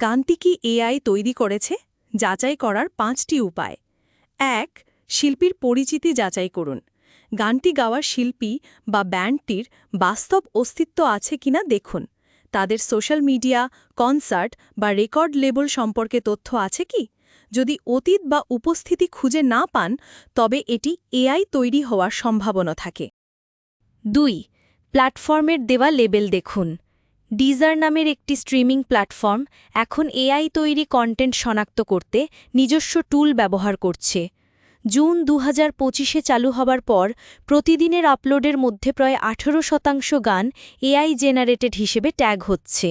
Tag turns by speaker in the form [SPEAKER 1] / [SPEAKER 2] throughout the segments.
[SPEAKER 1] গানটি কি এআই তৈরি করেছে? যাচাই করার পাঁচটি উপায়। এক, শিল্পীর পরিচিতি যাচাই করুন। গানটি গাওয়ার শিল্পী বা ব্যান্ডটির বাস্তব অস্তিত্ব আছে কিনা দেখুন। তাদের সোশ্যাল মিডিয়া, কনসার্ট বা রেকর্ড লেবল সম্পর্কে তথ্য আছে কি? যদি অতীত বা উপস্থিতি খুঁজে না পান, তবে এটি এআই তৈরি হওয়ার সম্ভাবনা থাকে।
[SPEAKER 2] দুই, প্ল্যাটফর্মের দেওয়া লেবেল দেখুন। ডিজার নামের একটি স্ট্রিমিং প্ল্যাটফর্ম এখন এআই তৈরি কন্টেন্ট শনাক্ত করতে নিজস্ব টুল ব্যবহার করছে। জুন দু হাজার চালু হবার পর প্রতিদিনের আপলোডের মধ্যে প্রায় আঠেরো শতাংশ গান এআই জেনারেটেড হিসেবে ট্যাগ হচ্ছে।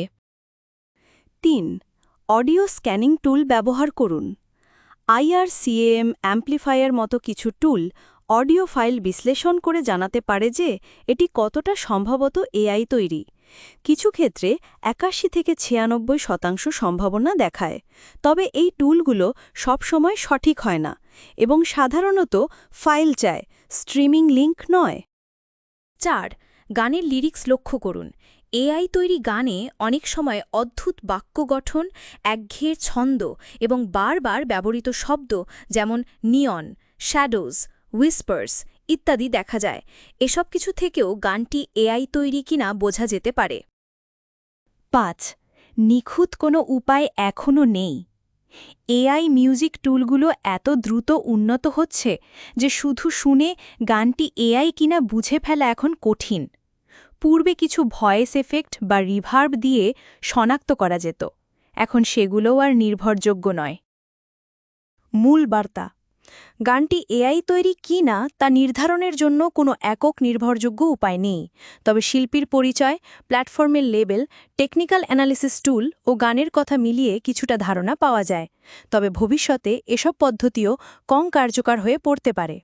[SPEAKER 1] তিন অডিও স্ক্যানিং টুল ব্যবহার করুন। আইআরসিএএম অ্যাম্প্লিফায়ার মতো কিছু টুল অডিও ফাইল বিশ্লেষণ করে জানাতে পারে যে এটি কতটা সম্ভবত এআই তৈরি। কিছু ক্ষেত্রে একাশি থেকে ছিয়ানব্বই শতাংশ সম্ভাবনা দেখায়, তবে এই টুলগুলো সবসময় সঠিক হয় না এবং সাধারণত ফাইল চায়, স্ট্রিমিং লিংক নয়।
[SPEAKER 2] চার, গানের লিরিক্স লক্ষ্য করুন। এআই তৈরি গানে অনেক সময় অদ্ভুত বাক্য গঠন একঘেয়ে ছন্দ এবং বারবার ব্যবহৃত শব্দ যেমন নিয়ন, শ্যাডোজ হুইসপার্স ইত্যাদি দেখা যায়। এসব কিছু থেকেও গানটি এআই তৈরি কিনা বোঝা যেতে পারে।
[SPEAKER 1] পাঁচ, নিখুঁত কোনো উপায় এখনও নেই। এআই মিউজিক টুলগুলো এত দ্রুত উন্নত হচ্ছে যে শুধু শুনে গানটি এআই কিনা বুঝে ফেলা এখন কঠিন। পূর্বে কিছু ভয়েস এফেক্ট বা রিভার্ব দিয়ে শনাক্ত করা যেত। এখন সেগুলোও আর নির্ভরযোগ্য নয়। মূল বার্তা গানটি এআই তৈরি কি না তা নির্ধারণের জন্য কোনো একক নির্ভরযোগ্য উপায় নেই। তবে শিল্পীর পরিচয়, প্ল্যাটফর্মের লেবেল, টেকনিক্যাল অ্যানালিসিস টুল ও গানের কথা মিলিয়ে কিছুটা ধারণা পাওয়া যায়। তবে ভবিষ্যতে এসব পদ্ধতিও কম কার্যকর হয়ে পড়তে পারে।